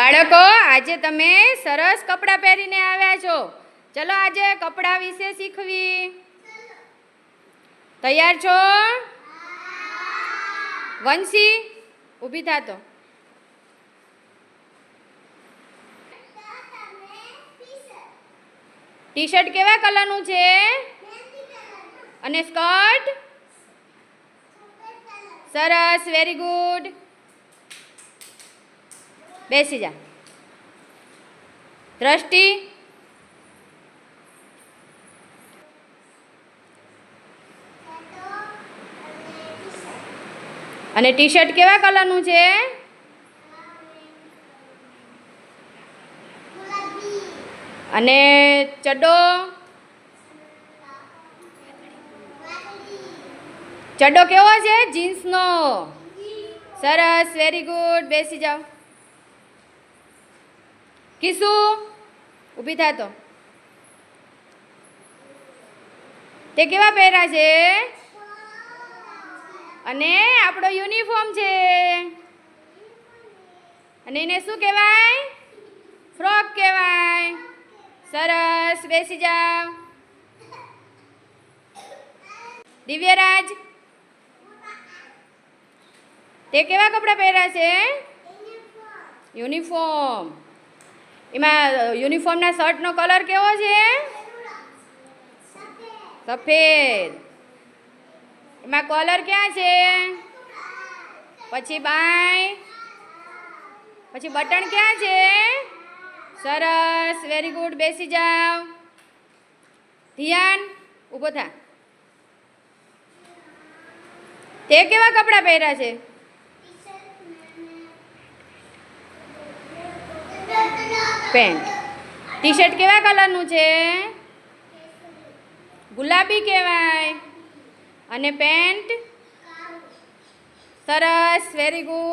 બાળકો, આજે તમે સરસ કપડાં પહેરીને આવ્યા છો. ચલો આજે કપડાં વિશે શીખવી. તૈયાર છો? વંશી, ઊભી થાતો ટી શર્ટ કેવા કલરનું છે? અને સ્કર્ટ? સરસ, વેરી ગુડ. બેસી જા. દ્રષ્ટિ. અને ટી શર્ટ કેવા કલરનું છે? અને ચડ્ડો? ચડ્ડો કેવો છે? જીન્સનો. સરસ વેરી ગુડ બેસી જાઓ. કિસુ ઊભી થા તો તે કેવા પહેર્યા છે? અને આપણો યુનિફોર્મ છે. અને એને શું કહેવાય? ફ્રોક કહેવાય. સરસ, બેસી જાઓ. દિવ્યરાજ, તે કેવા કપડાં પહેર્યા છે? યુનિફોર્મ. એમાં યુનિફોર્મના શર્ટનો કલર કેવો છે? સફેદ. એમાં કોલર ક્યાં છે? પછી બાય. પછી બટન ક્યાં છે? સરસ વેરી ગુડ બેસી જાઓ. ધ્યાન, ઊભો થા. તે કેવા કપડાં પહેર્યા છે? પેન્ટ. ટી શર્ટ કેવા કલરનું છે? ગુલાબી કહેવાય. અને પેન્ટ? સરસ વેરી ગુડ